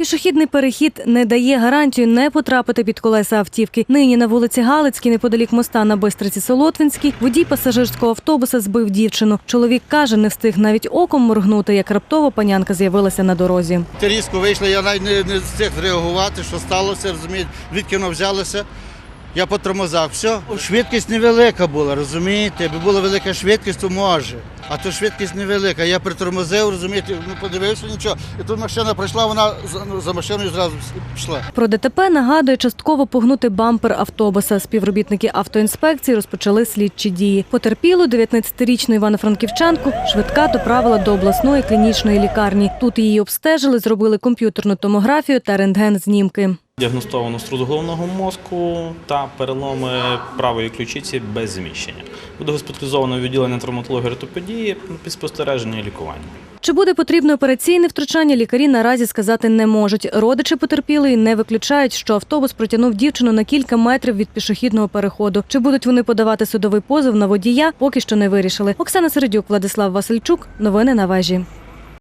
Пішохідний перехід не дає гарантію не потрапити під колеса автівки. Нині на вулиці Галицькій, неподалік моста на Бистриці Солотвинській, водій пасажирського автобуса збив дівчину. Чоловік каже, не встиг навіть оком моргнути, як раптово панянка з'явилася на дорозі. Різко вийшли, я навіть не, не встиг реагувати, що сталося, розумієте, звідки воно взялося. Я по тормозах, все. Швидкість невелика була, розумієте? Якби була велика швидкість, то може. А то швидкість невелика. Я притормозив, розумієте, ну подивився нічого. І тут машина пройшла, вона за, ну, за машиною зразу пішла. Про ДТП нагадує частково погнути бампер автобуса. Співробітники автоінспекції розпочали слідчі дії. Потерпілу 19-річну івано-франківчанку швидка доправила до обласної клінічної лікарні. Тут її обстежили, зробили комп'ютерну томографію та рентген-знімки. Діагностовано струс головного мозку та переломи правої ключиці без зміщення. Буде госпіталізовано відділення травматології ортопедії під спостереження і лікування. Чи буде потрібне операційне втручання, лікарі наразі сказати не можуть. Родичі потерпілої не виключають, що автобус протягнув дівчину на кілька метрів від пішохідного переходу. Чи будуть вони подавати судовий позов на водія, поки що не вирішили. Оксана Середюк, Владислав Васильчук. Новини на вежі.